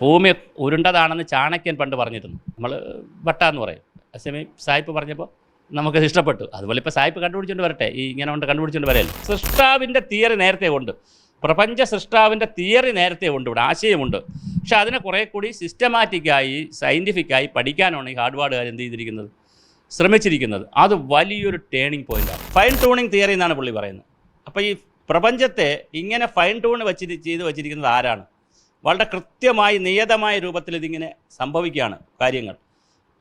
ഭൂമി ഉരുണ്ടതാണെന്ന് ചാണക്യൻ പണ്ട് പറഞ്ഞിരുന്നു. നമ്മൾ വട്ടാന്ന് പറയും. അസമി സായിപ്പ് പറഞ്ഞപ്പോൾ നമുക്കത് ഇഷ്ടപ്പെട്ടു. അതുപോലെ ഇപ്പോൾ സായിപ്പ് കണ്ടുപിടിച്ചുകൊണ്ട് വരട്ടെ. ഈ ഇങ്ങനെ കൊണ്ട് കണ്ടുപിടിച്ചുകൊണ്ട് വരല്ലേ? സൃഷ്ടാവിന്റെ തിയറി നേരത്തെ ഉണ്ട്. പ്രപഞ്ച സൃഷ്ടാവിന്റെ തിയറി നേരത്തെ ഉണ്ട്. ഇവിടെ ആശയമുണ്ട്. പക്ഷെ അതിനെ കുറേ കൂടി സിസ്റ്റമാറ്റിക്കായി സയന്റിഫിക്കായി പഠിക്കാനാണ് ഈ ഹാർഡ്വാർഡുകാർ എന്ത് ചെയ്തിരിക്കുന്നത്? ശ്രമിച്ചിരിക്കുന്നത്. അത് വലിയൊരു ടേണിംഗ് പോയിന്റാണ് ഫൈൻ ട്യൂണിങ് തിയറി എന്നാണ് പുള്ളി പറയുന്നത്. അപ്പോൾ ഈ പ്രപഞ്ചത്തെ ഇങ്ങനെ ഫൈൻ ട്യൂൺ വെച്ചിട്ട് ചെയ്ത് വെച്ചിരിക്കുന്നത് ആരാണ്? വളരെ കൃത്യമായി നിയതമായ രൂപത്തിൽ ഇതിങ്ങനെ സംഭവിക്കുകയാണ് കാര്യങ്ങൾ.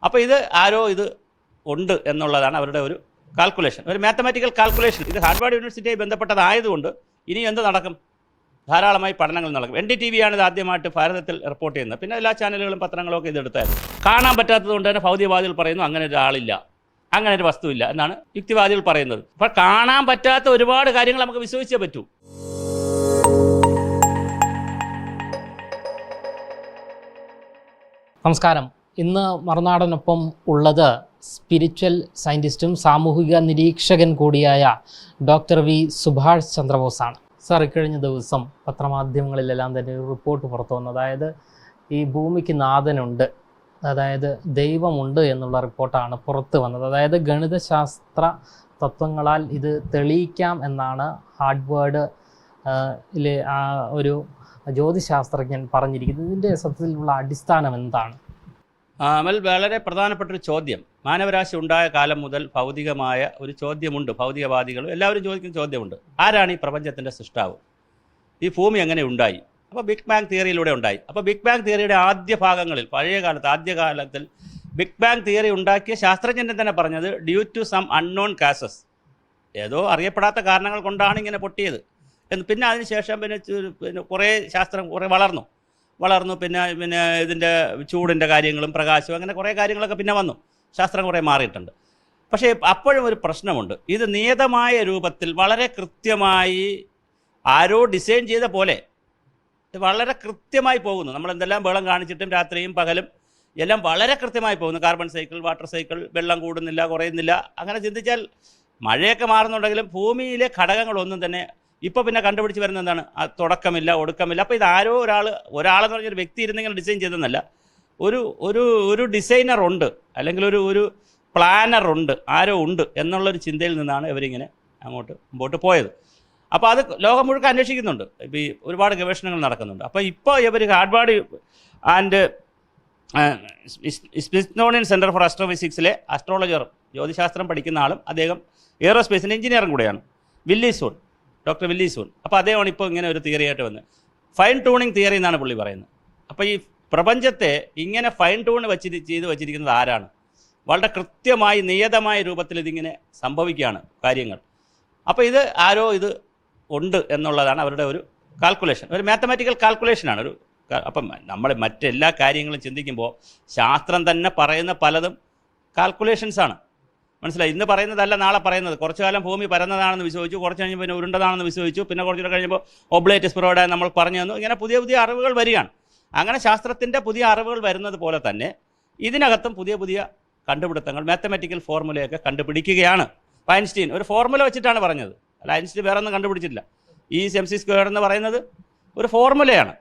അപ്പോൾ ഇത് ആരോ ഇത് ഉണ്ട് എന്നുള്ളതാണ് അവരുടെ ഒരു കാൽക്കുലേഷൻ ഒരു മാത്തമാറ്റിക്കൽ കാൽക്കുലേഷൻ ഇത് ഹാർവാർഡ് യൂണിവേഴ്സിറ്റിയായി ബന്ധപ്പെട്ടതായതുകൊണ്ട് ഇനി എന്ത് നടക്കും? ധാരാളമായി പഠനങ്ങൾ നടക്കും. എൻ ഡി ടി വിയാണ് ഇത് ആദ്യമായിട്ട് ഭാരതത്തിൽ റിപ്പോർട്ട് ചെയ്യുന്നത്. പിന്നെ എല്ലാ ചാനലുകളും പത്രങ്ങളും ഒക്കെ ഇത് എടുത്തായിരുന്നു കാണാൻ പറ്റാത്തതുകൊണ്ട് തന്നെ ഭൗതികവാദികൾ പറയുന്നു അങ്ങനെ ഒരാളില്ല. അങ്ങനെ ഒരു വസ്തുവില്ല എന്നാണ് യുക്തിവാദികൾ പറയുന്നത്. അപ്പോൾ കാണാൻ പറ്റാത്ത ഒരുപാട് കാര്യങ്ങൾ നമുക്ക് വിശ്വസിച്ചേ പറ്റൂ. നമസ്കാരം. ഇന്ന് മറുനാടനൊപ്പം ഉള്ളത് സ്പിരിച്വൽ സയന്റിസ്റ്റും സാമൂഹിക നിരീക്ഷകൻ കൂടിയായ ഡോക്ടർ വി സുഭാഷ് ചന്ദ്രബോസാണ്. സാർ ഇക്കഴിഞ്ഞ ദിവസം പത്രമാധ്യമങ്ങളിലെല്ലാം തന്നെ ഒരു റിപ്പോർട്ട് പുറത്തു വന്നു. അതായത് ഈ ഭൂമിക്ക് നാഥനുണ്ട് അതായത് ദൈവമുണ്ട് എന്നുള്ള റിപ്പോർട്ടാണ് പുറത്തു വന്നത്. അതായത് ഗണിതശാസ്ത്ര തത്വങ്ങളാൽ ഇത് തെളിയിക്കാം എന്നാണ് ഹാർഡ്വേർഡ് ഒരു ജ്യോതിശാസ്ത്രജ്ഞൻ പറഞ്ഞിരിക്കുന്നത് ഇതിന്റെ സത്യത്തിലുള്ള അടിസ്ഥാനം എന്താണ്? അമൽ വളരെ പ്രധാനപ്പെട്ട ഒരു ചോദ്യം. മാനവരാശി ഉണ്ടായ കാലം മുതൽ ഭൗതികമായ ഒരു ചോദ്യമുണ്ട്. ഭൗതികവാദികളും എല്ലാവരും ചോദിക്കുന്ന ചോദ്യമുണ്ട്. ആരാണ് ഈ പ്രപഞ്ചത്തിന്റെ സൃഷ്ടാവ്? ഈ ഭൂമി എങ്ങനെ ഉണ്ടായി? അപ്പോൾ ബിഗ് ബാങ് തിയറിയിലൂടെ ഉണ്ടായി. അപ്പോൾ ബിഗ് ബാങ് തിയറിയുടെ ആദ്യ ഭാഗങ്ങളിൽ പഴയ കാലത്ത് ആദ്യ കാലത്തിൽ ബിഗ് ബാങ് തിയറി ഉണ്ടാക്കിയ ശാസ്ത്രജ്ഞൻ തന്നെ പറഞ്ഞത് due to some unknown causes ഏതോ അറിയപ്പെടാത്ത കാരണങ്ങൾ കൊണ്ടാണ് ഇങ്ങനെ പൊട്ടിയത്. എന്ന് പിന്നെ അതിനുശേഷം പിന്നെ പിന്നെ കുറേ ശാസ്ത്രം കുറേ വളർന്നു. വളർന്നു പിന്നെ പിന്നെ ഇതിന്റെ ചൂടിന്റെ കാര്യങ്ങളും പ്രകാശവും അങ്ങനെ കുറേ കാര്യങ്ങളൊക്കെ പിന്നെ വന്നു. ശാസ്ത്രം കുറേ മാറിയിട്ടുണ്ട്. പക്ഷേ അപ്പോഴും ഒരു പ്രശ്നമുണ്ട്. ഇത് നിയതമായ രൂപത്തിൽ വളരെ കൃത്യമായി ആരോ ഡിസൈൻ ചെയ്ത പോലെ വളരെ കൃത്യമായി പോകുന്നു. നമ്മൾ എന്തെല്ലാം വെള്ളം കാണിച്ചിട്ടും രാത്രിയും പകലും എല്ലാം വളരെ കൃത്യമായി പോകുന്നു. കാർബൺ സൈക്കിൾ വാട്ടർ സൈക്കിൾ വെള്ളം കൂടുന്നില്ല കുറയുന്നില്ല. അങ്ങനെ ചിന്തിച്ചാൽ മഴയൊക്കെ മാറുന്നുണ്ടെങ്കിലും ഭൂമിയിലെ ഘടകങ്ങളൊന്നും തന്നെ ഇപ്പോൾ പിന്നെ കണ്ടുപിടിച്ച് വരുന്നത് എന്താണ്? തുടക്കമില്ല ഒടുക്കമില്ല. അപ്പോൾ ഇത് ആരോ ഒരാൾ ഒരാളെന്ന് പറഞ്ഞൊരു വ്യക്തി ഇരുന്നെങ്കിൽ ഡിസൈൻ ചെയ്തെന്നല്ല ഒരു ഒരു ഒരു ഡിസൈനർ ഉണ്ട് അല്ലെങ്കിൽ ഒരു ഒരു പ്ലാനർ ഉണ്ട് ആരോ ഉണ്ട് എന്നുള്ളൊരു ചിന്തയിൽ നിന്നാണ് ഇവരിങ്ങനെ അങ്ങോട്ട് മുമ്പോട്ട് പോയത്. അപ്പോൾ അത് ലോകം മുഴുവൻ അന്വേഷിക്കുന്നുണ്ട്. ഇപ്പോൾ ഈ ഒരുപാട് ഗവേഷണങ്ങൾ നടക്കുന്നുണ്ട്. അപ്പോൾ ഇപ്പോൾ ഇവർ Harvard and Smithsonian center for ആസ്ട്രോഫിസിക്സിലെ astrologer ജ്യോതിശാസ്ത്രം പഠിക്കുന്ന ആളും അദ്ദേഹം എയറോസ്പേസിന്റെ എഞ്ചിനീയറും കൂടെയാണ്. Willie Soon. Doctor Willie Soon അപ്പോൾ അദ്ദേഹമാണ് ഇപ്പോൾ ഇങ്ങനെ ഒരു തിയറി ആയിട്ട് വന്നത്. ഫൈൻ ട്യൂണിങ് തിയറി എന്നാണ് പുള്ളി പറയുന്നത്. അപ്പോൾ ഈ പ്രപഞ്ചത്തെ ഇങ്ങനെ ഫൈൻ ട്യൂൺ വെച്ചിട്ട് ചെയ്ത് വെച്ചിരിക്കുന്നത് ആരാണ്? വളരെ കൃത്യമായി നിയതമായ രൂപത്തിൽ ഇതിങ്ങനെ സംഭവിക്കുകയാണ് കാര്യങ്ങൾ. അപ്പോൾ ഇത് ആരോ ഇത് ഉണ്ട് എന്നുള്ളതാണ് അവരുടെ ഒരു കാൽക്കുലേഷൻ ഒരു മാത്തമാറ്റിക്കൽ കാൽക്കുലേഷനാണ് ഒരു അപ്പം നമ്മൾ മറ്റെല്ലാ കാര്യങ്ങളും ചിന്തിക്കുമ്പോൾ ശാസ്ത്രം തന്നെ പറയുന്ന പലതും കാൽക്കുലേഷൻസാണ് മനസ്സിലായി? ഇന്ന് പറയുന്നതല്ല നാളെ പറയുന്നത്. കുറച്ചു കാലം ഭൂമി പരന്നതാണെന്ന് വിശ്വസിച്ചു കുറച്ച് കഴിഞ്ഞപ്പോൾ പിന്നെ ഉരുണ്ടതാണെന്ന് വിശ്വസിച്ചു പിന്നെ കുറച്ചുകൂടെ കഴിഞ്ഞപ്പോൾ ഒബ്ലേറ്റ് സ്പ്രോഡ് നമ്മൾ പറഞ്ഞു തന്നു. ഇങ്ങനെ പുതിയ പുതിയ അറിവുകൾ വരികയാണ്. അങ്ങനെ ശാസ്ത്രത്തിന്റെ പുതിയ അറിവുകൾ വരുന്നത് പോലെ തന്നെ ഇതിനകത്തും പുതിയ പുതിയ കണ്ടുപിടുത്തങ്ങൾ മാത്തമാറ്റിക്കൽ ഫോർമുലയൊക്കെ കണ്ടുപിടിക്കുകയാണ്. ഐൻസ്റ്റീൻ ഒരു ഫോർമുല വെച്ചിട്ടാണ് പറഞ്ഞത്. അല്ല ഐൻസ്റ്റീൻ വേറെ ഒന്നും കണ്ടുപിടിച്ചിട്ടില്ല. ഈ എം സി സ്ക്വയർ എന്ന് പറയുന്നത് ഒരു ഫോർമുലയാണ്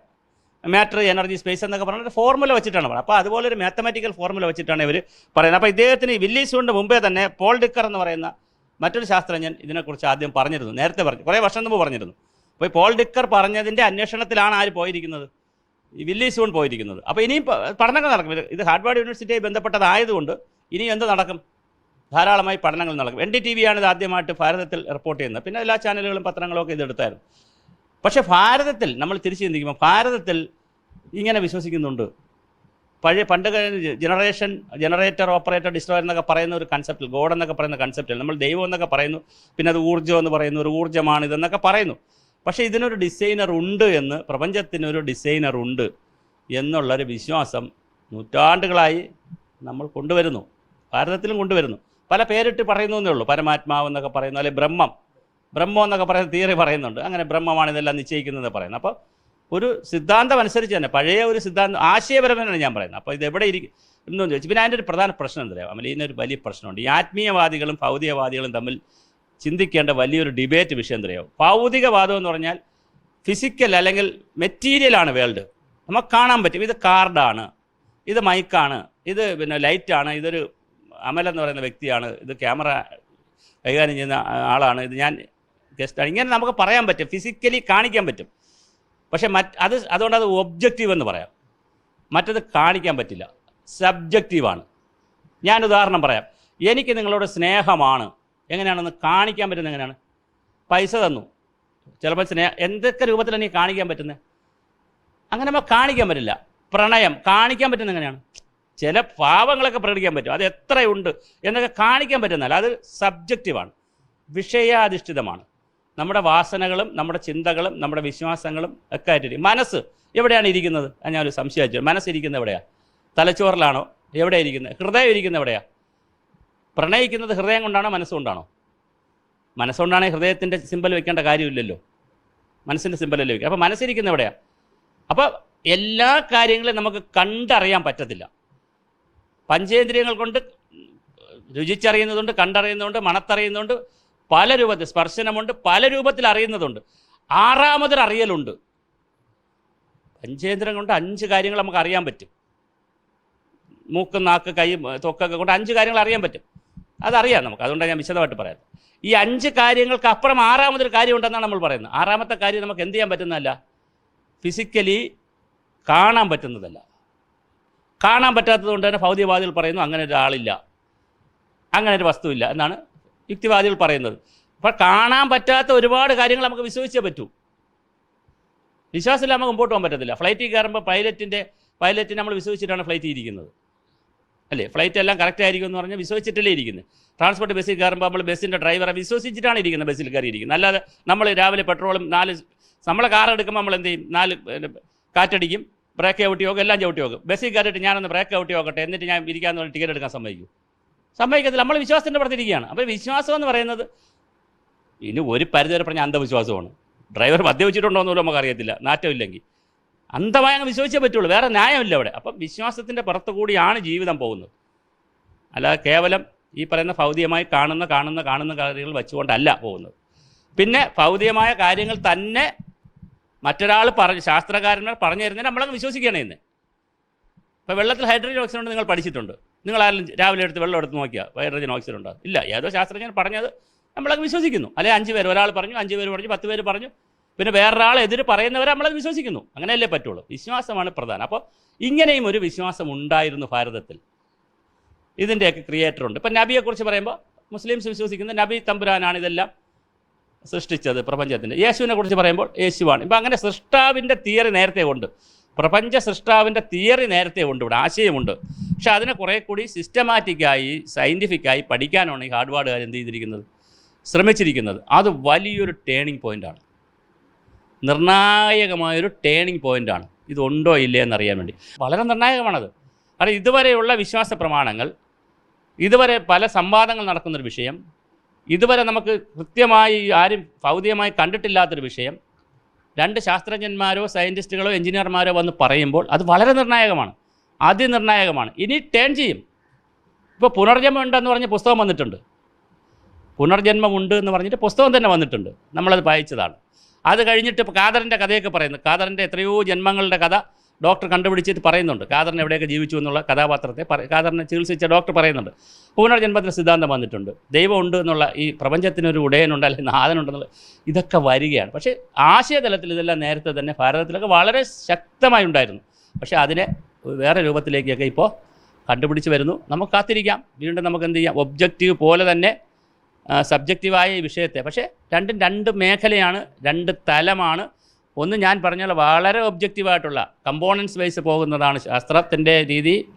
മാറ്റർ എനർജി സ്പേസ് എന്നൊക്കെ പറഞ്ഞ ഫോർമുല വെച്ചിട്ടാണ് പറയുന്നത്. അപ്പോൾ അതുപോലെ ഒരു മാത്തമാറ്റിക്കൽ ഫോർമുല വെച്ചിട്ടാണ് ഇവർ പറയുന്നത്. അപ്പോൾ ഇദ്ദേഹത്തിന് വില്ലീസുകൊണ്ട് മുമ്പേ തന്നെ പോൾ ഡിക്കർ എന്ന് പറയുന്ന മറ്റൊരു ശാസ്ത്രജ്ഞൻ ഇതിനെക്കുറിച്ച് ആദ്യം പറഞ്ഞിരുന്നു. നേരത്തെ പറഞ്ഞു. കുറേ വർഷം മുമ്പ് പറഞ്ഞിരുന്നു. അപ്പോൾ പോൾ ഡിക്കർ പറഞ്ഞതിന്റെ അന്വേഷണത്തിലാണ് ആര് പോയിരിക്കുന്നത്? ഈ വില്ലീസ് സൂൺ പോയിരിക്കുന്നത്. അപ്പോൾ ഇനിയും പഠനങ്ങൾ നടക്കും. ഇത് ഹാർഡ്വാർഡ് യൂണിവേഴ്സിറ്റിയായി ബന്ധപ്പെട്ടതായതുകൊണ്ട് ഇനി എന്ത് നടക്കും? ധാരാളമായി പഠനങ്ങൾ നടക്കും. എൻ ഡി ടി വിയാണ് ഇത് ആദ്യമായിട്ട് ഭാരതത്തിൽ റിപ്പോർട്ട് ചെയ്യുന്നത്. പിന്നെ എല്ലാ ചാനലുകളും പത്രങ്ങളും ഒക്കെ ഇത് എടുത്തായിരുന്നു പക്ഷേ ഭാരതത്തിൽ നമ്മൾ തിരിച്ചു ചിന്തിക്കുമ്പോൾ ഭാരതത്തിൽ ഇങ്ങനെ വിശ്വസിക്കുന്നുണ്ട്. പഴയ പണ്ട് ജനറേഷൻ ജനറേറ്റർ ഓപ്പറേറ്റർ ഡിസ്ട്രോയർ എന്നൊക്കെ പറയുന്ന ഒരു കൺസെപ്റ്റിൽ ഗോഡ് എന്നൊക്കെ പറയുന്ന കൺസെപ്റ്റിൽ നമ്മൾ ദൈവം എന്നൊക്കെ പറയുന്നു. പിന്നെ അത് ഊർജം എന്ന് പറയുന്നു ഒരു ഊർജമാണ് ഇതെന്നൊക്കെ പറയുന്നു. പക്ഷേ ഇതിനൊരു ഡിസൈനർ ഉണ്ട് എന്ന് പ്രപഞ്ചത്തിനൊരു ഡിസൈനർ ഉണ്ട് എന്നുള്ളൊരു വിശ്വാസം നൂറ്റാണ്ടുകളായി നമ്മൾ കൊണ്ടുവരുന്നു. ഭാരതത്തിലും കൊണ്ടുവരുന്നു. പല പേരിട്ട് പറയുന്നു എന്നേ ഉള്ളൂ. പരമാത്മാവ് എന്നൊക്കെ പറയുന്നു അല്ലെങ്കിൽ ബ്രഹ്മം. ബ്രഹ്മം എന്നൊക്കെ പറയുന്ന തിയറി പറയുന്നുണ്ട്. അങ്ങനെ ബ്രഹ്മമാണ് ഇതെല്ലാം നിശ്ചയിക്കുന്നത് പറയുന്നത് അപ്പോൾ ഒരു സിദ്ധാന്തം അനുസരിച്ച് തന്നെ പഴയ ഒരു സിദ്ധാന്തം ആശയപരമെന്നാണ് ഞാൻ പറയുന്നത്. അപ്പോൾ ഇത് എവിടെ ഇരിക്കും എന്ന് ചോദിച്ചു പിന്നെ അതിന്റെ ഒരു പ്രധാന പ്രശ്നം എന്താ പറയുക ഒരു വലിയ പ്രശ്നമുണ്ട്. ഈ ആത്മീയവാദികളും ഭൗതികവാദികളും തമ്മിൽ ചിന്തിക്കേണ്ട വലിയൊരു ഡിബേറ്റ് വിഷയം എന്താ പറയുക ഭൗതികവാദം എന്ന് പറഞ്ഞാൽ ഫിസിക്കൽ അല്ലെങ്കിൽ മെറ്റീരിയലാണ് വേൾഡ് നമുക്ക് കാണാൻ പറ്റും. ഇത് കാർഡാണ് ഇത് മൈക്കാണ് ഇത് പിന്നെ ലൈറ്റാണ് ഇതൊരു അമൽ എന്ന് പറയുന്ന വ്യക്തിയാണ് ഇത് ക്യാമറ കൈകാര്യം ചെയ്യുന്ന ആളാണ് ഇത് ഞാൻ ഗസ്റ്റാണ് ഇങ്ങനെ നമുക്ക് പറയാൻ പറ്റും ഫിസിക്കലി കാണിക്കാൻ പറ്റും. പക്ഷേ മറ്റ് അത് അതുകൊണ്ട് അത് ഒബ്ജക്റ്റീവ് എന്ന് പറയാം. മറ്റത് കാണിക്കാൻ പറ്റില്ല. സബ്ജക്റ്റീവാണ് ഞാൻ ഉദാഹരണം പറയാം. എനിക്ക് നിങ്ങളോട് സ്നേഹമാണ്. എങ്ങനെയാണെന്ന് കാണിക്കാൻ പറ്റുന്നത് എങ്ങനെയാണ്? പൈസ തന്നു. ചിലപ്പോൾ സ്നേഹം എന്തൊക്കെ രൂപത്തിലാണ് നീ കാണിക്കാൻ പറ്റുന്നത്? അങ്ങനെ നമ്മൾ കാണിക്കാൻ പറ്റില്ല. പ്രണയം കാണിക്കാൻ പറ്റുന്ന എങ്ങനെയാണ്? ചില ഭാവങ്ങളൊക്കെ പ്രകടിക്കാൻ പറ്റും. അത് എത്രയുണ്ട് എന്നൊക്കെ കാണിക്കാൻ പറ്റുന്നല്ല അത് സബ്ജക്റ്റീവാണ് വിഷയാധിഷ്ഠിതമാണ്. നമ്മുടെ വാസനകളും നമ്മുടെ ചിന്തകളും നമ്മുടെ വിശ്വാസങ്ങളും ഒക്കെ ആയിട്ട് മനസ്സ് എവിടെയാണ് ഇരിക്കുന്നത്? ഞാനൊരു സംശയിച്ചു മനസ്സിരിക്കുന്നത് എവിടെയാണ് തലച്ചോറിലാണോ? എവിടെയാണ് ഇരിക്കുന്നത്? ഹൃദയം ഇരിക്കുന്നത് എവിടെയാണ് പ്രണയിക്കുന്നത് ഹൃദയം കൊണ്ടാണോ മനസ്സുകൊണ്ടാണോ മനസ്സുകൊണ്ടാണെങ്കിൽ ഹൃദയത്തിന്റെ സിമ്പൽ വെക്കേണ്ട കാര്യമില്ലല്ലോ. മനസ്സിന്റെ സിമ്പലല്ലേ വെക്കുക. അപ്പോൾ മനസ്സിരിക്കുന്നത് എവിടെയാണ് അപ്പോൾ എല്ലാ കാര്യങ്ങളും നമുക്ക് കണ്ടറിയാൻ പറ്റത്തില്ല. പഞ്ചേന്ദ്രിയങ്ങൾ കൊണ്ട് രുചിച്ചറിയുന്നതുകൊണ്ട് കണ്ടറിയുന്നതുകൊണ്ട് മണത്തറിയുന്നതുണ്ട് പല രൂപത്തിൽ സ്പർശനമുണ്ട് പല രൂപത്തിൽ അറിയുന്നതുണ്ട്. ആറാമതൊരു അറിയലുണ്ട്. പഞ്ചേന്ദ്രം കൊണ്ട് അഞ്ച് കാര്യങ്ങൾ നമുക്ക് അറിയാൻ പറ്റും. മൂക്ക് നാക്ക് കൈ തൊക്കൊക്കെ കൊണ്ട് അഞ്ച് കാര്യങ്ങൾ അറിയാൻ പറ്റും. അതറിയാം നമുക്ക്. അതുകൊണ്ടാണ് ഞാൻ വിശദമായിട്ട് പറയാം ഈ അഞ്ച് കാര്യങ്ങൾക്ക് അപ്പുറം ആറാമതൊരു കാര്യം ഉണ്ടെന്നാണ് നമ്മൾ പറയുന്നത്. ആറാമത്തെ കാര്യം നമുക്ക് എന്ത് ചെയ്യാൻ പറ്റുന്നതല്ല? ഫിസിക്കലി കാണാൻ പറ്റുന്നതല്ല. കാണാൻ പറ്റാത്തത് കൊണ്ട് തന്നെ ഭൗതികവാദികൾ പറയുന്നു അങ്ങനെ ഒരാളില്ല. അങ്ങനെ ഒരു വസ്തുവില്ല എന്നാണ് യുക്തിവാദികൾ പറയുന്നത്. അപ്പോൾ കാണാൻ പറ്റാത്ത ഒരുപാട് കാര്യങ്ങൾ നമുക്ക് വിശ്വസിച്ചേ പറ്റൂ. വിശ്വാസമില്ല നമുക്ക് മുമ്പോട്ട് പോകാൻ പറ്റത്തില്ല. ഫ്ലൈറ്റിൽ കയറുമ്പോൾ പൈലറ്റിന്റെ പൈലറ്റിനെ നമ്മൾ വിശ്വസിച്ചിട്ടാണ് ഫ്ലൈറ്റിൽ ഇരിക്കുന്നത്. അല്ലേ? ഫ്ലൈറ്റ് എല്ലാം കറക്റ്റ് ആയിരിക്കും എന്ന് പറഞ്ഞാൽ വിശ്വസിച്ചിട്ടല്ലേ ഇരിക്കുന്നത് ട്രാൻസ്പോർട്ട് ബസ്സിൽ കയറുമ്പോൾ നമ്മൾ ബസ്സിന്റെ ഡ്രൈവറെ വിശ്വസിച്ചിട്ടാണ് ഇരിക്കുന്നത് ബസ്സിൽ കയറി ഇരിക്കുന്നത് അല്ലാതെ നമ്മൾ രാവിലെ പെട്രോളും നാല് നമ്മളെ കാർ എടുക്കുമ്പോൾ നമ്മൾ എന്ത് ചെയ്യും? നാല് കാറ്റടിക്കും. ബ്രേക്ക് ഔട്ടി നോക്കും എല്ലാം ചവിട്ടി നോക്കും ബസ്സിൽ കയറിയിട്ട് ഞാനൊന്ന് ബ്രേക്ക് ഔട്ടി നോക്കട്ടെ എന്നിട്ട് ഞാൻ ഇരിക്കാമെന്ന് പറഞ്ഞ് ടിക്കറ്റ് എടുക്കാൻ സമ്മതിക്കും. സമ്മതിക്കത്തില്ല. നമ്മൾ വിശ്വാസത്തിന്റെ പുറത്തിരിക്കുകയാണ് അപ്പോൾ വിശ്വാസം എന്ന് പറയുന്നത് ഇനി ഒരു പരിധി വരെ പറഞ്ഞ അന്ധവിശ്വാസമാണ്. ഡ്രൈവർ മദ്യപിച്ചിട്ടുണ്ടോ എന്ന് നമുക്കറിയത്തില്ല. നാറ്റമില്ലെങ്കിൽ. അന്ധമായി അങ്ങ് വിശ്വസിച്ചേ പറ്റുള്ളൂ. വേറെ ന്യായമില്ല അവിടെ. അപ്പം വിശ്വാസത്തിന്റെ പുറത്തു കൂടിയാണ് ജീവിതം പോകുന്നത്. അല്ലാതെ കേവലം ഈ പറയുന്ന ഭൗതികമായി കാണുന്ന കാണുന്ന കാണുന്ന കാര്യങ്ങൾ വെച്ചുകൊണ്ടല്ല പോകുന്നത്. പിന്നെ ഭൗതികമായ കാര്യങ്ങൾ തന്നെ മറ്റൊരാൾ പറഞ്ഞ് ശാസ്ത്രകാരന്മാർ പറഞ്ഞു തരുന്നതിന് നമ്മളങ്ങ് വിശ്വസിക്കുകയാണ് ഇന്ന്. ഇപ്പോൾ വെള്ളത്തിൽ ഹൈഡ്രജൻ ഓക്സിജൻ നിങ്ങൾ പഠിച്ചിട്ടുണ്ട്. നിങ്ങൾ ആരെങ്കിലും രാവിലെ എടുത്ത് വെള്ളം എടുത്ത് നോക്കിയാൽ ഹൈഡ്രജൻ ഓക്സിജൻ ഉണ്ടോ? ഇല്ല. ഏതോ ശാസ്ത്രജ്ഞൻ പറഞ്ഞത് നമ്മളത് വിശ്വസിക്കുന്നു. അല്ലെ അഞ്ച് പേര് ഒരാൾ പറഞ്ഞു അഞ്ച് പേര് പറഞ്ഞു പത്ത് പേര് പറഞ്ഞു. പിന്നെ വേറൊരാൾ എതിര് പറയുന്നവരെ നമ്മളത് വിശ്വസിക്കുന്നു. അങ്ങനെയല്ലേ പറ്റുള്ളൂ. വിശ്വാസമാണ് പ്രധാനം. അപ്പോൾ ഇങ്ങനെയും ഒരു വിശ്വാസം ഉണ്ടായിരുന്നു ഭാരതത്തിൽ. ഇതിന്റെയൊക്കെ ക്രിയേറ്റർ ഉണ്ട്. ഇപ്പം നബിയെക്കുറിച്ച് പറയുമ്പോൾ മുസ്ലിംസ് വിശ്വസിക്കുന്ന നബി തമ്പുരാനാണ് ഇതെല്ലാം സൃഷ്ടിച്ചത് പ്രപഞ്ചത്തിന്റെ യേശുവിനെ കുറിച്ച് പറയുമ്പോൾ യേശുവാണ്. ഇപ്പം അങ്ങനെ സൃഷ്ടാവിന്റെ തിയറി നേരത്തെ ഉണ്ട്. പ്രപഞ്ച സൃഷ്ടാവിന്റെ തിയറി നേരത്തെ ഉണ്ട് ഇവിടെ ആശയമുണ്ട്. പക്ഷെ അതിനെ കുറേ കൂടി സിസ്റ്റമാറ്റിക്കായി സയന്റിഫിക്കായി പഠിക്കാനാണ് ഈ ഹാർഡ്വാർഡുകാർ എന്ത് ചെയ്തിരിക്കുന്നത്? ശ്രമിച്ചിരിക്കുന്നത്. അത് വലിയൊരു ടേണിംഗ് പോയിന്റാണ് നിർണായകമായൊരു ടേണിംഗ് പോയിന്റാണ് ഇതുണ്ടോ ഇല്ലേ എന്നറിയാൻ വേണ്ടി. വളരെ നിർണായകമാണത്. കാരണം ഇതുവരെയുള്ള വിശ്വാസ പ്രമാണങ്ങൾ ഇതുവരെ പല സംവാദങ്ങൾ നടക്കുന്നൊരു വിഷയം ഇതുവരെ നമുക്ക് കൃത്യമായി ആരും ഭൗതികമായി കണ്ടിട്ടില്ലാത്തൊരു വിഷയം രണ്ട് ശാസ്ത്രജ്ഞന്മാരോ സയന്റിസ്റ്റുകളോ എഞ്ചിനീയർമാരോ വന്ന് പറയുമ്പോൾ അത് വളരെ നിർണായകമാണ്. അതിനിർണായകമാണ് ഇനി ടേൺ ചെയ്യും. ഇപ്പോൾ പുനർജന്മം ഉണ്ടെന്ന് പറഞ്ഞ് പുസ്തകം വന്നിട്ടുണ്ട്. പുനർജന്മമുണ്ട് എന്ന് പറഞ്ഞിട്ട് പുസ്തകം തന്നെ വന്നിട്ടുണ്ട്. നമ്മളത് വായിച്ചതാണ്. അത് കഴിഞ്ഞിട്ട് ഇപ്പോൾ കാദറിന്റെ കഥയൊക്കെ പറയുന്നു. കാദറിന്റെ എത്രയോ ജന്മങ്ങളുടെ കഥ. ഡോക്ടർ കണ്ടുപിടിച്ചിട്ട് പറയുന്നുണ്ട്. കാദറിന് എവിടെയൊക്കെ ജീവിച്ചു എന്നുള്ള കഥാപാത്രത്തെ കാദറിനെ ചികിത്സിച്ച ഡോക്ടർ പറയുന്നുണ്ട്. പുനർജന്മത്തിന് സിദ്ധാന്തം വന്നിട്ടുണ്ട്. ദൈവമുണ്ട് എന്നുള്ള ഈ പ്രപഞ്ചത്തിനൊരു ഉടയനുണ്ട് അല്ലെങ്കിൽ നാഥനുണ്ടെന്നുള്ള ഇതൊക്കെ വരികയാണ്. പക്ഷേ ആശയതലത്തിൽ ഇതെല്ലാം നേരത്തെ തന്നെ ഭാരതത്തിലൊക്കെ വളരെ ശക്തമായി ഉണ്ടായിരുന്നു. പക്ഷേ അതിനെ വേറെ രൂപത്തിലേക്കൊക്കെ ഇപ്പോൾ കണ്ടുപിടിച്ച് വരുന്നു. നമുക്ക് കാത്തിരിക്കാം. വീണ്ടും നമുക്ക് എന്ത് ചെയ്യാം? ഒബ്ജക്റ്റീവ് പോലെ തന്നെ സബ്ജക്റ്റീവായ ഈ വിഷയത്തെ. പക്ഷേ രണ്ടും രണ്ട് മേഖലയാണ് രണ്ട് തലമാണ് ഒന്ന് ഞാൻ പറഞ്ഞ വളരെ ഒബ്ജക്റ്റീവായിട്ടുള്ള കമ്പോണൻസ് വൈസ് പോകുന്നതാണ് ശാസ്ത്രത്തിന്റെ രീതി.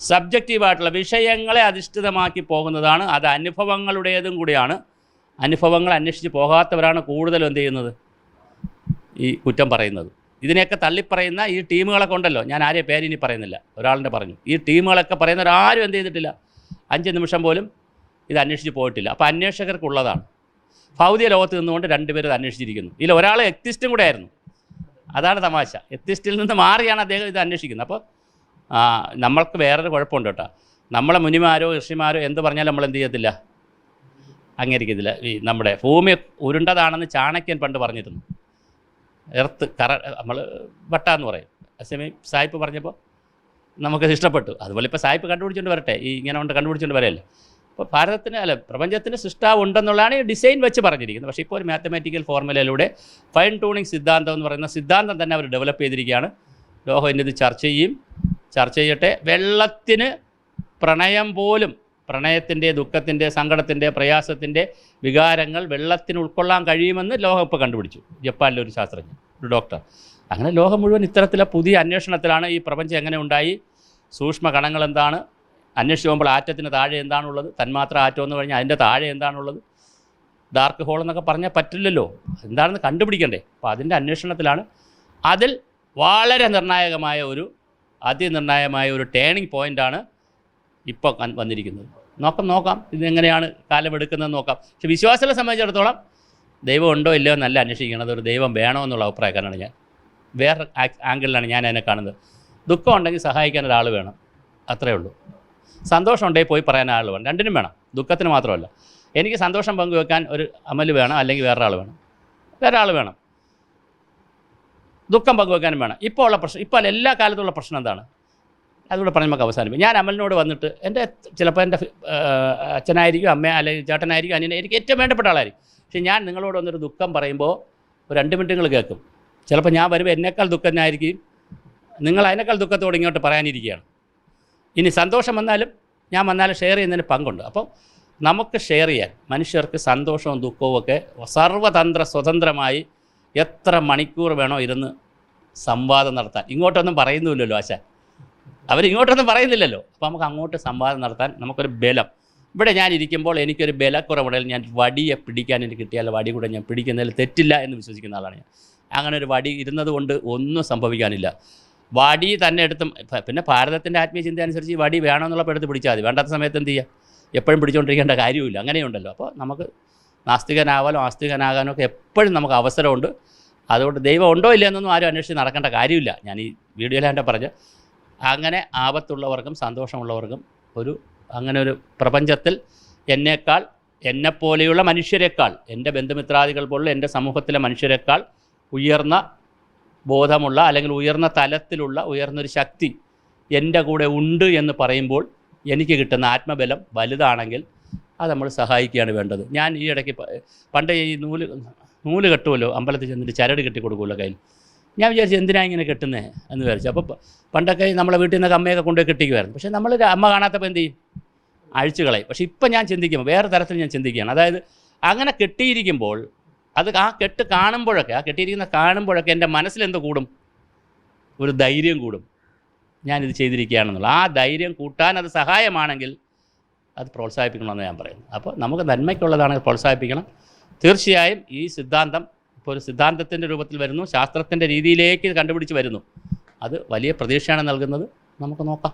സബ്ജക്റ്റീവായിട്ടുള്ള വിഷയങ്ങളെ അധിഷ്ഠിതമാക്കി പോകുന്നതാണ് അത് അനുഭവങ്ങളുടേതും കൂടിയാണ്. അനുഭവങ്ങൾ അന്വേഷിച്ച് പോകാത്തവരാണ് കൂടുതലും എന്ത് ചെയ്യുന്നത്? ഈ കുറ്റം പറയുന്നത്. ഇതിനെയൊക്കെ തള്ളിപ്പറയുന്ന ഈ ടീമുകളൊക്കെ ഉണ്ടല്ലോ ഞാൻ ആരെയും പേരിനി പറയുന്നില്ല ഒരാളിന്റെ പറഞ്ഞു. ഈ ടീമുകളൊക്കെ പറയുന്നവരാരും എന്ത് ചെയ്തിട്ടില്ല. അഞ്ച് നിമിഷം പോലും ഇത് അന്വേഷിച്ച് പോയിട്ടില്ല. അപ്പോൾ അന്വേഷകർക്കുള്ളതാണ്. ഭൗതിക ലോകത്ത് നിന്നുകൊണ്ട് രണ്ടുപേരും അന്വേഷിച്ചിരിക്കുന്നു. ഇതിൽ ഒരാൾ എത്തിസ്റ്റും കൂടെ ആയിരുന്നു അതാണ് തമാശ. എത്തിസ്റ്റിൽ നിന്ന് മാറിയാണ് അദ്ദേഹം ഇത് അന്വേഷിക്കുന്നത്. അപ്പോൾ നമ്മൾക്ക് വേറൊരു കുഴപ്പമുണ്ട് കേട്ടോ. നമ്മളെ മുനിമാരോ ഋഷിമാരോ എന്ത് പറഞ്ഞാലും നമ്മൾ എന്ത് ചെയ്യത്തില്ല. അംഗീകരിക്കത്തില്ല. ഈ നമ്മുടെ ഭൂമി ഉരുണ്ടതാണെന്ന് ചാണക്യൻ പണ്ട് പറഞ്ഞിരുന്നു. എർത്ത് കറ നമ്മൾ വട്ട എന്ന് പറയും. അസമി സായിപ്പ് പറഞ്ഞപ്പോൾ നമുക്ക് ഇഷ്ടപ്പെട്ടു. അതുപോലെ ഇപ്പോൾ സായിപ്പ് കണ്ടുപിടിച്ചുകൊണ്ട് വരട്ടെ. ഈ ഇങ്ങനെ കൊണ്ട് കണ്ടുപിടിച്ചുകൊണ്ട് വരല്ലേ അപ്പോൾ ഭാരതത്തിന് അല്ല പ്രപഞ്ചത്തിന് സൃഷ്ടാവ് ഉണ്ടെന്നുള്ളതാണ് ഈ ഡിസൈൻ വെച്ച് പറഞ്ഞിരിക്കുന്നത്. പക്ഷേ ഇപ്പോൾ ഒരു മാത്തമാറ്റിക്കൽ ഫോർമുലയിലൂടെ ഫൈൻ ട്യൂണിങ് സിദ്ധാന്തം എന്ന് പറയുന്ന സിദ്ധാന്തം തന്നെ അവർ ഡെവലപ്പ് ചെയ്തിരിക്കുകയാണ്. ലോഹം ഇന്നത് ചർച്ച ചെയ്യും. ചർച്ച ചെയ്യട്ടെ. വെള്ളത്തിന് പ്രണയം പോലും പ്രണയത്തിന്റെ ദുഃഖത്തിന്റെ സങ്കടത്തിന്റെ പ്രയാസത്തിന്റെ വികാരങ്ങൾ വെള്ളത്തിന് ഉൾക്കൊള്ളാൻ കഴിയുമെന്ന് ലോഹം ഇപ്പോൾ കണ്ടുപിടിച്ചു. ജപ്പാനിലെ ഒരു ശാസ്ത്രജ്ഞൻ ഒരു ഡോക്ടർ അങ്ങനെ ലോകം മുഴുവൻ ഇത്തരത്തിലെ പുതിയ അന്വേഷണത്തിലാണ് ഈ പ്രപഞ്ചം എങ്ങനെ ഉണ്ടായി? സൂക്ഷ്മ കണങ്ങൾ എന്താണ്? അന്വേഷിച്ച് പോകുമ്പോൾ ആറ്റത്തിന് താഴെ എന്താണുള്ളത്? തന്മാത്ര ആറ്റം എന്ന് പറഞ്ഞാൽ അതിന്റെ താഴെ എന്താണുള്ളത്? ഡാർക്ക് ഹോൾ എന്നൊക്കെ പറഞ്ഞാൽ പറ്റില്ലല്ലോ. എന്താണെന്ന് കണ്ടുപിടിക്കണ്ടേ? അപ്പോൾ അതിന്റെ അന്വേഷണത്തിലാണ്. അതിൽ വളരെ നിർണായകമായ ഒരു അതിനിർണായകമായ ഒരു ടേണിംഗ് പോയിന്റാണ് ഇപ്പോൾ വന്നിരിക്കുന്നത്. നോക്കാം നോക്കാം. ഇതെങ്ങനെയാണ് കാലമെടുക്കുന്നതെന്ന് നോക്കാം. പക്ഷെ വിശ്വാസികളെ സംബന്ധിച്ചിടത്തോളം ദൈവം ഉണ്ടോ ഇല്ലയോ എന്നല്ല അന്വേഷിക്കുന്നത്. ഒരു ദൈവം വേണോ എന്നുള്ള അഭിപ്രായക്കാരനാണ് ഞാൻ. വേറെ ആംഗിളിലാണ് ഞാൻ അതിനെ കാണുന്നത്. ദുഃഖം ഉണ്ടെങ്കിൽ സഹായിക്കാൻ ഒരാൾ വേണം. അത്രയേ ഉള്ളൂ. സന്തോഷം ഉണ്ടെങ്കിൽ പോയി പറയാൻ ആൾ വേണം. രണ്ടിനും വേണം. ദുഃഖത്തിന് മാത്രമല്ല. എനിക്ക് സന്തോഷം പങ്കുവെക്കാൻ ഒരു അമൽ വേണം അല്ലെങ്കിൽ വേറൊരാൾ വേണം. വേറെ ആൾ വേണം. ദുഃഖം പങ്കുവെക്കാനും വേണം. ഇപ്പോൾ ഉള്ള പ്രശ്നം ഇപ്പോൾ എല്ലാ കാലത്തുള്ള പ്രശ്നം എന്താണ്? അതുകൂടെ പറഞ്ഞ് നമുക്ക് അവസാനിപ്പിക്കും. ഞാൻ അമലിനോട് വന്നിട്ട് എന്റെ ചിലപ്പോൾ എന്റെ അച്ഛനായിരിക്കും അമ്മ അല്ലെങ്കിൽ ചേട്ടനായിരിക്കും അനിയനെ എനിക്ക് ഏറ്റവും വേണ്ടപ്പെട്ട ആളായിരിക്കും. പക്ഷേ ഞാൻ നിങ്ങളോട് വന്നൊരു ദുഃഖം പറയുമ്പോൾ ഒരു രണ്ട് മിനിറ്റ് നിങ്ങൾ കേൾക്കും. ചിലപ്പോൾ ഞാൻ വരുമ്പോൾ എന്നേക്കാൾ ദുഃഖനായിരിക്കും. നിങ്ങൾ അതിനേക്കാൾ ദുഃഖത്തോടെ ഇങ്ങോട്ട് പറയാനിരിക്കുകയാണ്. ഇനി സന്തോഷം വന്നാലും ഞാൻ വന്നാലും ഷെയർ ചെയ്യുന്നതിന് പങ്കുണ്ട്. അപ്പം നമുക്ക് ഷെയർ ചെയ്യാൻ മനുഷ്യർക്ക് സന്തോഷവും ദുഃഖവും ഒക്കെ സർവതന്ത്ര സ്വതന്ത്രമായി എത്ര മണിക്കൂർ വേണോ ഇരുന്ന് സംവാദം നടത്താൻ. ഇങ്ങോട്ടൊന്നും പറയുന്നുമില്ലല്ലോ ആശാൻ. അവരിങ്ങോട്ടൊന്നും പറയുന്നില്ലല്ലോ. അപ്പോൾ നമുക്ക് അങ്ങോട്ട് സംവാദം നടത്താൻ നമുക്കൊരു ബലം. ഇവിടെ ഞാൻ ഇരിക്കുമ്പോൾ എനിക്കൊരു ബലക്കുറവുണ്ടെങ്കിൽ ഞാൻ വടിയെ പിടിക്കാൻ എനിക്ക് കിട്ടിയാൽ വടി കൂടെ ഞാൻ പിടിക്കുന്നതിൽ തെറ്റില്ല എന്ന് വിശ്വസിക്കുന്ന ആളാണ് ഞാൻ. അങ്ങനെ ഒരു വടി ഇരുന്നത് കൊണ്ട് ഒന്നും സംഭവിക്കാനില്ല. വടി തന്നെ എടുത്തും പിന്നെ ഭാരതത്തിന്റെ ആത്മീയ ചിന്ത അനുസരിച്ച് വടി വേണമെന്നുള്ളപ്പോൾ എടുത്ത് പിടിച്ചാൽ മതി. വേണ്ടാത്ത സമയത്ത് എന്ത് ചെയ്യുക എപ്പോഴും പിടിച്ചുകൊണ്ടിരിക്കേണ്ട കാര്യമില്ല അങ്ങനെയുണ്ടല്ലോ. അപ്പോൾ നമുക്ക് നാസ്തികനാവാനോ ആസ്തികനാകാനോ ഒക്കെ എപ്പോഴും നമുക്ക് അവസരമുണ്ട്. അതുകൊണ്ട് ദൈവം ഉണ്ടോ ഇല്ല എന്നൊന്നും ആരും അന്വേഷിച്ച് നടക്കേണ്ട കാര്യമില്ല. ഞാൻ ഈ വീഡിയോയിൽ എന്റെ പറഞ്ഞ് അങ്ങനെ ആപത്തുള്ളവർക്കും സന്തോഷമുള്ളവർക്കും ഒരു അങ്ങനെ ഒരു പ്രപഞ്ചത്തിൽ എന്നേക്കാൾ എന്നെപ്പോലെയുള്ള മനുഷ്യരെക്കാൾ എന്റെ ബന്ധുമിത്രാദികൾ പോലുള്ള എന്റെ സമൂഹത്തിലെ മനുഷ്യരെക്കാൾ ഉയർന്ന ബോധമുള്ള അല്ലെങ്കിൽ ഉയർന്ന തലത്തിലുള്ള ഉയർന്നൊരു ശക്തി എന്റെ കൂടെ ഉണ്ട് എന്ന് പറയുമ്പോൾ എനിക്ക് കിട്ടുന്ന ആത്മബലം വലുതാണെങ്കിൽ അത് നമ്മൾ സഹായിക്കുകയാണ് വേണ്ടത്. ഞാൻ ഈ ഇടയ്ക്ക് പണ്ട് ഈ നൂൽ നൂൽ കെട്ടുമല്ലോ അമ്പലത്തിൽ ചെന്നിട്ട് ചരട് കെട്ടി കൊടുക്കുമല്ലോ കയ്യിൽ. ഞാൻ വിചാരിച്ചു എന്തിനാണ് ഇങ്ങനെ കെട്ടുന്നത് എന്ന് വിചാരിച്ചു. അപ്പോൾ പണ്ടൊക്കെ നമ്മളെ വീട്ടിൽ നിന്നൊക്കെ അമ്മയൊക്കെ കൊണ്ടുപോയി കെട്ടിക്കുമായിരുന്നു. പക്ഷേ നമ്മൾ അമ്മ കാണാത്തപ്പോൾ എന്ത് ചെയ്യും? അഴിച്ചു കളയും. പക്ഷേ ഇപ്പം ഞാൻ ചിന്തിക്കുമ്പോൾ വേറെ തരത്തിൽ ഞാൻ ചിന്തിക്കുകയാണ്. അതായത് അങ്ങനെ കെട്ടിയിരിക്കുമ്പോൾ അത് ആ കെട്ട് കാണുമ്പോഴൊക്കെ ആ കെട്ടിയിരിക്കുന്ന കാണുമ്പോഴൊക്കെ എന്റെ മനസ്സിലെന്ത് കൂടും? ഒരു ധൈര്യം കൂടും. ഞാനിത് ചെയ്തിരിക്കുകയാണെന്നുള്ള ആ ധൈര്യം കൂട്ടാൻ അത് സഹായമാണെങ്കിൽ അത് പ്രോത്സാഹിപ്പിക്കണമെന്ന് ഞാൻ പറയുന്നു. അപ്പോൾ നമുക്ക് നന്മയ്ക്കുള്ളതാണെങ്കിൽ പ്രോത്സാഹിപ്പിക്കണം. തീർച്ചയായും ഈ സിദ്ധാന്തം ഇപ്പോൾ ഒരു സിദ്ധാന്തത്തിന്റെ രൂപത്തിൽ വരുന്നു. ശാസ്ത്രത്തിന്റെ രീതിയിലേക്ക് കണ്ടുപിടിച്ച് വരുന്നു. അത് വലിയ പ്രതീക്ഷയാണ് നൽകുന്നത്. നമുക്ക് നോക്കാം.